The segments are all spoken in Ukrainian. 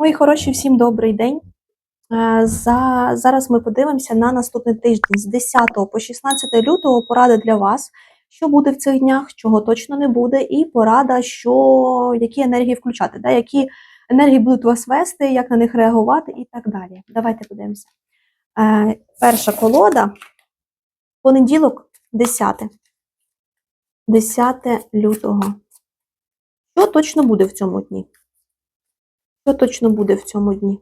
Мої хороші, всім добрий день. Е, За, зараз ми подивимося на наступний тиждень з 10 по 16 лютого. Порада для вас, що буде в цих днях, чого точно не буде, і порада, що які енергії включати, да, які енергії будуть вас вести, як на них реагувати і так далі. Давайте подивимося. Е, Перша колода. Понеділок, 10. 10 лютого. Що точно буде в цьому дні? Що точно буде в цьому дні?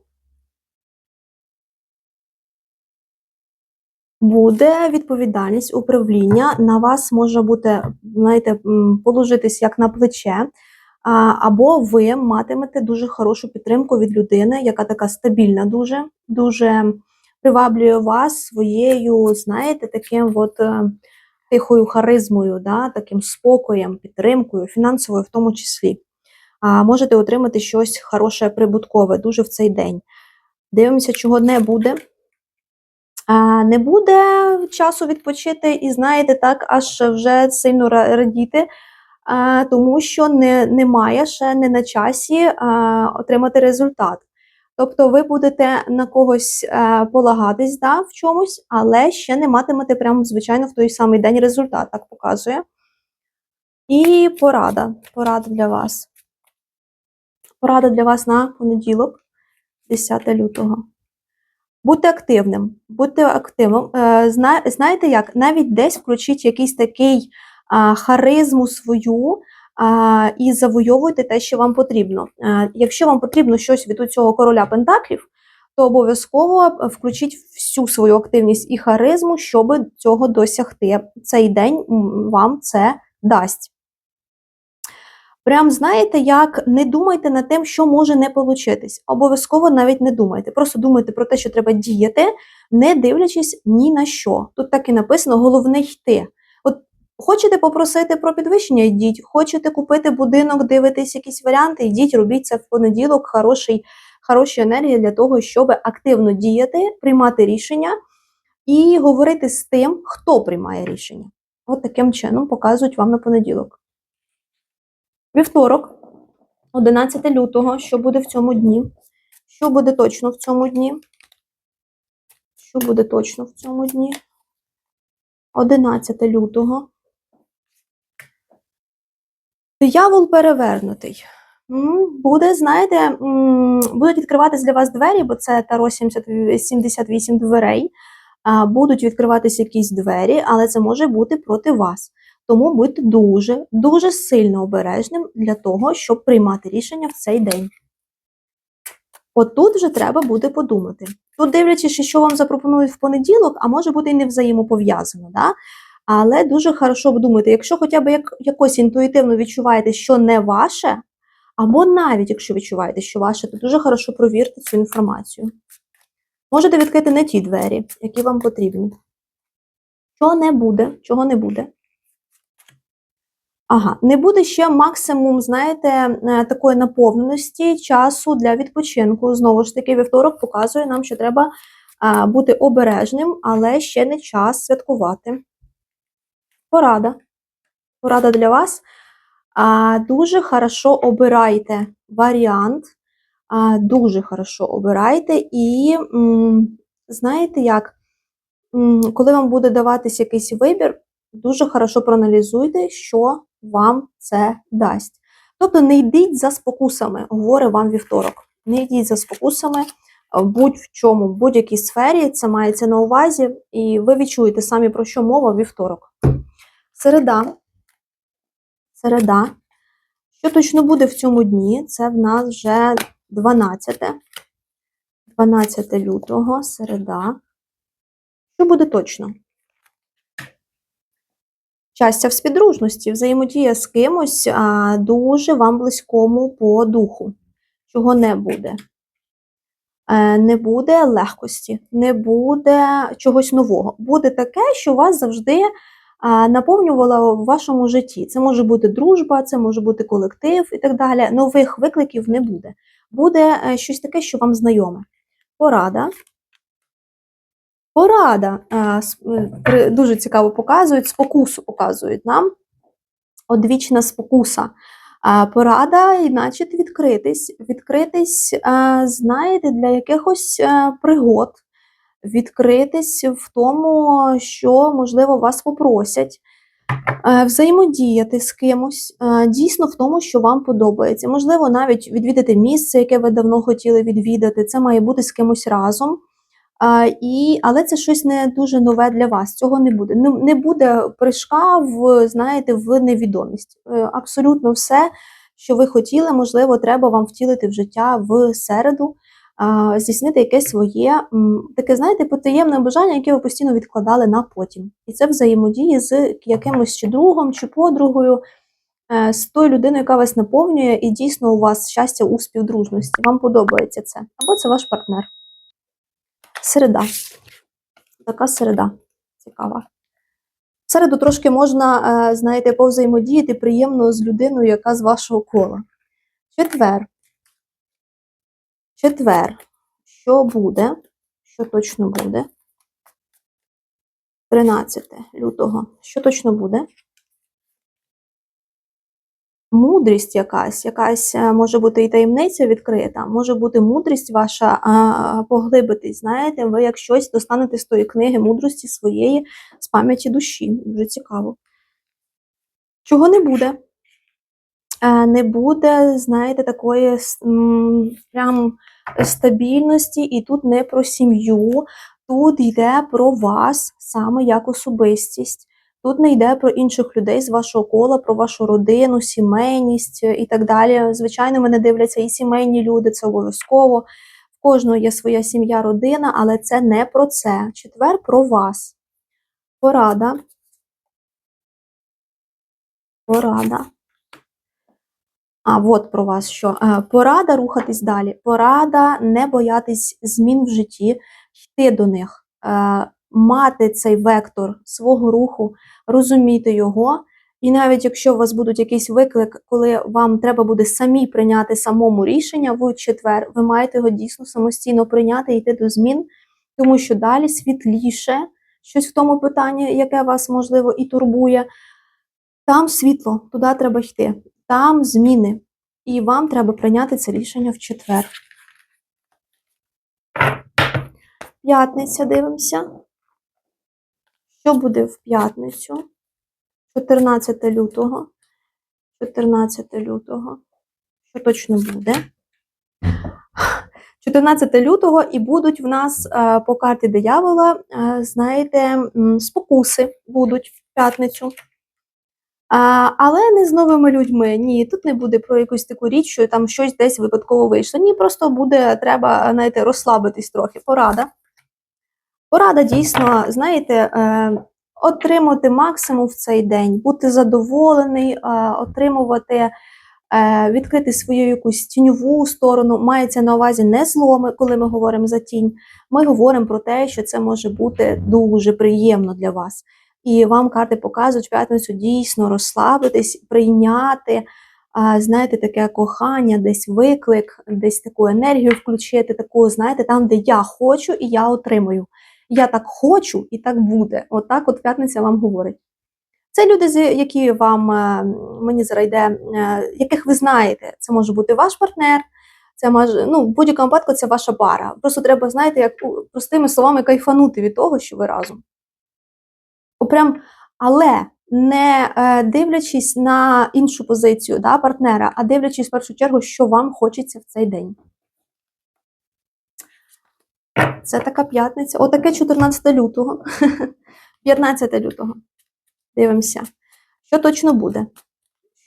Буде відповідальність управління. На вас може бути, знаєте, положитись як на плече, або ви матимете дуже хорошу підтримку від людини, яка така стабільна, дуже, дуже приваблює вас своєю, знаєте, таким от е, тихою харизмою, да, таким спокоєм, підтримкою, фінансовою в тому числі можете отримати щось хороше, прибуткове дуже в цей день. Дивимося, чого не буде. Не буде часу відпочити і, знаєте, так, аж вже сильно радіти, тому що не, немає ще не на часі отримати результат. Тобто ви будете на когось е, полагатись да, в чомусь, але ще не матимете прямо, звичайно, в той самий день результат, так показує. І порада. Порада для вас. Порада для вас на понеділок, 10 лютого. Будьте активним. Будьте активним. Е, зна- Знаєте як? Навіть десь включіть якийсь такий харизму свою і завойовуйте те, що вам потрібно. Е, Якщо вам потрібно щось від цього короля Пентаклів, то обов'язково включіть всю свою активність і харизму, щоб цього досягти. Цей день вам це дасть. Прям знаєте, як не думайте над тим, що може не получитись. Обов'язково навіть не думайте. Просто думайте про те, що треба діяти, не дивлячись ні на що. Тут так і написано: головне йти. От хочете попросити про підвищення, йдіть. Хочете купити будинок, дивитесь якісь варіанти, йдіть, робіть це в понеділок. Хороший, хороша енергія для того, щоб активно діяти, приймати рішення і говорити з тим, хто приймає рішення. От таким чином показують вам на понеділок. Вівторок, 11 лютого, що буде в цьому дні? Що буде точно в цьому дні? Що буде точно в цьому дні? 11 лютого. Диявол перевернутий. Буде, знаєте, будуть відкриватись для вас двері, бо це Таро 70 78 дверей. Будуть відкриватись якісь двері, але це може бути проти вас. Тому будьте дуже, дуже сильно обережним для того, щоб приймати рішення в цей день. От тут вже треба буде подумати. Тут, дивлячись, що вам запропонують в понеділок, а може бути і не взаємопов'язано. Да? Але дуже хорошо думати, якщо хоча б як, якось інтуїтивно відчуваєте, що не ваше, або навіть якщо відчуваєте, що ваше, то дуже хорошо провірте цю інформацію. Можете відкрити не ті двері, які вам потрібні. Чого не буде, чого не буде. Ага, не буде ще максимум, знаєте, е, такої наповненості часу для відпочинку. Знову ж таки, вівторок показує нам, що треба а, бути обережним, але ще не час святкувати. Порада. Порада для вас. Дуже хорошо обирайте варіант. Дуже хорошо обирайте і, знаєте як, коли вам буде даватись якийсь вибір, дуже хорошо проаналізуйте, що вам це дасть. Тобто не йдіть за спокусами, говорить вам вівторок. Не йдіть за спокусами будь-в чому, в будь-якій сфері, це мається на увазі, і ви відчуєте самі про що мова вівторок. Середа. Середа. Що точно буде в цьому дні? Це в нас вже 12. 12 лютого, середа. Що буде точно? Щастя в співдружності, взаємодія з кимось а, дуже вам близькому по духу. Чого не буде? Е, не буде легкості, не буде чогось нового. Буде таке, що вас завжди наповнювало в вашому житті. Це може бути дружба, це може бути колектив і так далі. Нових викликів не буде. Буде е, щось таке, що вам знайоме. Порада. Порада е, е, дуже цікаво показують, спокусу показують нам. Одвічна спокуса. А, порада, і значить, відкритись. Відкритись, е, знаєте, для якихось пригод, відкритись в тому, що, можливо, вас попросять. Взаємодіяти з кимось дійсно в тому, що вам подобається. Можливо, навіть відвідати місце, яке ви давно хотіли відвідати. Це має бути з кимось разом. А, і, але це щось не дуже нове для вас. Цього не буде. Не, не буде прыжка в, знаєте, в невідомість. Е, Абсолютно все, що ви хотіли, можливо, треба вам втілити в життя в середу, а, здійснити якесь своє таке, знаєте, потаємне бажання, яке ви постійно відкладали на потім. І це взаємодії з якимось чи другом, чи подругою, е, з тою людиною, яка вас наповнює, і дійсно у вас щастя у співдружності. Вам подобається це. Або це ваш партнер. Середа. Така середа. Цікава. В середу трошки можна, е, знаєте, повзаємодіяти приємно з людиною, яка з вашого кола. Четвер. Четвер. Що буде? Що точно буде? 13 лютого. Що точно буде? Мудрість якась, якась е, може бути і таємниця відкрита, може бути мудрість ваша поглибитись. Знаєте, ви як щось достанете з тої книги мудрості своєї з пам'яті душі. Дуже цікаво. Чого не буде? Е, Не буде, знаєте, такої прям стабільності, і тут не про сім'ю, тут йде про вас саме як особистість. Тут не йде про інших людей з вашого кола, про вашу родину, сімейність е, і так далі. Звичайно, мене дивляться і сімейні люди, це обов'язково. В кожного є своя сім'я, родина, але це не про це. Четвер про вас. Порада. Порада. А, от про вас що. Е, Порада рухатись далі. Порада не боятись змін в житті, йти до них, е, мати цей вектор свого руху, розуміти його. І навіть якщо у вас будуть якийсь виклик, коли вам треба буде самі прийняти самому рішення в четвер, ви маєте його дійсно самостійно прийняти і йти до змін, тому що далі світліше щось в тому питанні, яке вас можливо і турбує. Там світло, туди треба йти, там зміни. І вам треба прийняти це рішення в четвер. П'ятниця дивимося. Що буде в п'ятницю? 14 лютого. 14 лютого. Що точно буде? 14 лютого і будуть в нас е, по карті диявола, е, знаєте, спокуси будуть в п'ятницю. Але не з новими людьми. Ні, тут не буде про якусь таку річ, що там щось десь випадково вийшло. Ні, просто буде треба, знаєте, розслабитись трохи. Порада. Порада дійсно, знаєте, е, отримати максимум в цей день, бути задоволений, е, отримувати, е, відкрити свою якусь тіньову сторону. Мається на увазі не зломи, коли ми говоримо за тінь. Ми говоримо про те, що це може бути дуже приємно для вас. І вам карти показують п'ятницю дійсно розслабитись, прийняти, знаєте, таке кохання, десь виклик, десь таку енергію включити, таку, знаєте, там, де я хочу і я отримую. Я так хочу і так буде. Отак от п'ятниця вам говорить. Це люди, які вам, е, мені зараз йде, е, яких ви знаєте. Це може бути ваш партнер, це може, ну, в будь-якому випадку це ваша пара. Просто треба, знаєте, як простими словами кайфанути від того, що ви разом. Прям, але не е, дивлячись на іншу позицію да, партнера, а дивлячись в першу чергу, що вам хочеться в цей день. Це така п'ятниця. Отаке 14 лютого. 15 лютого. Дивимося. Що точно буде?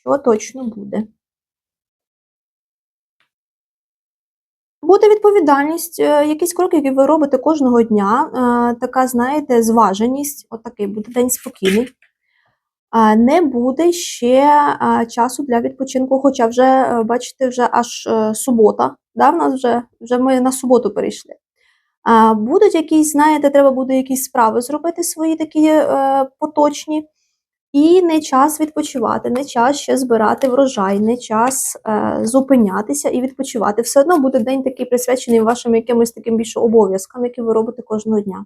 Що точно буде? Буде відповідальність, е, якісь кроки, які ви робите кожного дня. е, Така, знаєте, зваженість. Отакий буде день спокійний. Не буде ще часу для відпочинку, хоча вже, е, бачите, вже аж субота. Да, в нас вже, вже ми на суботу перейшли. А, Будуть якісь, знаєте, треба буде якісь справи зробити свої такі е, поточні. І не час відпочивати, не час ще збирати врожай, не час е, зупинятися і відпочивати. Все одно буде день такий присвячений вашим якимось таким більше обов'язкам, які ви робите кожного дня.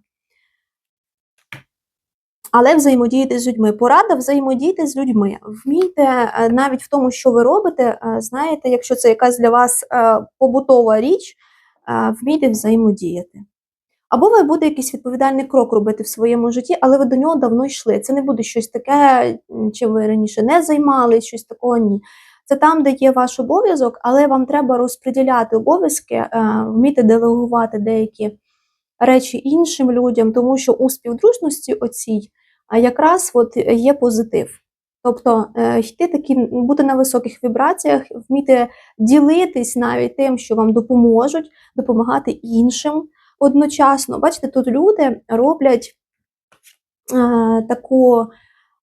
але взаємодіяти з людьми. Порада взаємодійте з людьми. Вмійте е, навіть в тому, що ви робите. е, Знаєте, якщо це якась для вас е, побутова річ, вмійте взаємодіяти. Або ви будете якийсь відповідальний крок робити в своєму житті, але ви до нього давно йшли. Це не буде щось таке, чим ви раніше не займалися, щось такого ні. Це там, де є ваш обов'язок, але вам треба розподіляти обов'язки, е, вміти делегувати деякі речі іншим людям, тому що у співдружності оцій якраз от є позитив. Тобто е, йти такі, бути на високих вібраціях, вміти ділитись навіть тим, що вам допоможуть, допомагати іншим одночасно. Бачите, тут люди роблять е, таку,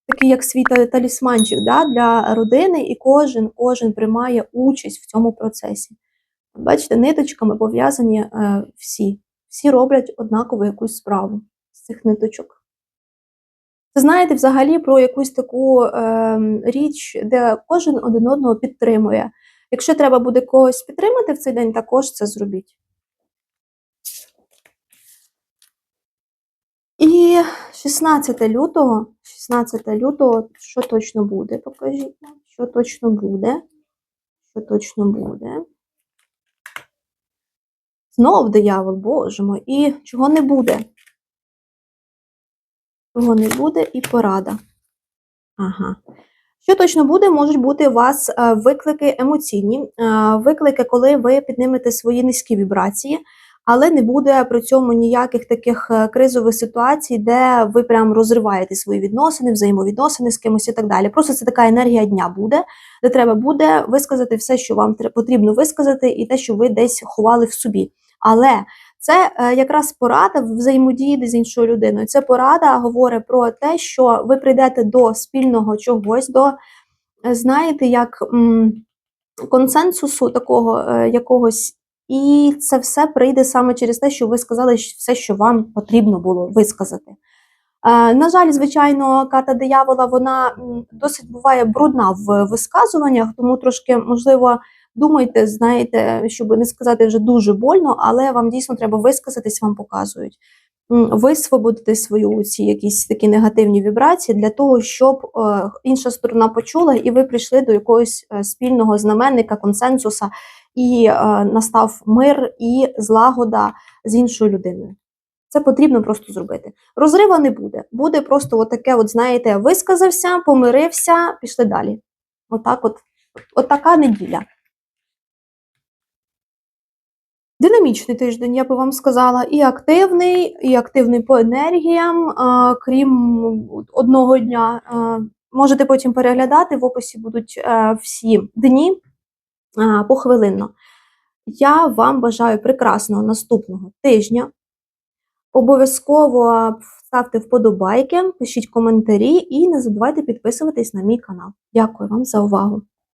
такий як свій талісманчик да, для родини, і кожен, кожен приймає участь в цьому процесі. Бачите, ниточками пов'язані е, всі. Всі роблять однаково якусь справу з цих ниточок. Це знаєте взагалі про якусь таку е, річ, де кожен один одного підтримує. Якщо треба буде когось підтримати в цей день, також це зробіть. І 16 лютого, 16 лютого, що точно буде? Покажіть нам, що точно буде. Що точно буде. Знов диявол, боже мой, і чого не буде? Чого не буде і порада. Ага. Що точно буде, можуть бути у вас е, виклики емоційні, е, виклики, коли ви піднімете свої низькі вібрації, але не буде при цьому ніяких таких е, кризових ситуацій, де ви прям розриваєте свої відносини, взаємовідносини з кимось і так далі. Просто це така енергія дня буде, де треба буде висказати все, що вам потрібно висказати, і те, що ви десь ховали в собі. Але це е, якраз порада взаємодії з іншою людиною. Це порада говорить про те, що ви прийдете до спільного чогось, до е, знаєте, як консенсусу такого е, якогось, і це все прийде саме через те, що ви сказали все, що вам потрібно було висказати. На жаль, звичайно, карта диявола вона досить буває брудна в висказуваннях, тому трошки можливо думайте, знаєте, щоб не сказати вже дуже больно, але вам дійсно треба висказатись, вам показують. Висвободити свою ці якісь такі негативні вібрації для того, щоб е, інша сторона почула, і ви прийшли до якогось е, спільного знаменника, консенсуса, і е, настав мир і злагода з іншою людиною. Це потрібно просто зробити. Розрива не буде. Буде просто от таке, от, знаєте, висказався, помирився, пішли далі. Отак от, от така неділя. Динамічний тиждень, я би вам сказала, і активний, і активний по енергіям, крім одного дня. Можете потім переглядати, в описі будуть е, всі дні похвилинно. Я вам бажаю прекрасного наступного тижня. Обов'язково ставте вподобайки, пишіть коментарі і не забувайте підписуватись на мій канал. Дякую вам за увагу!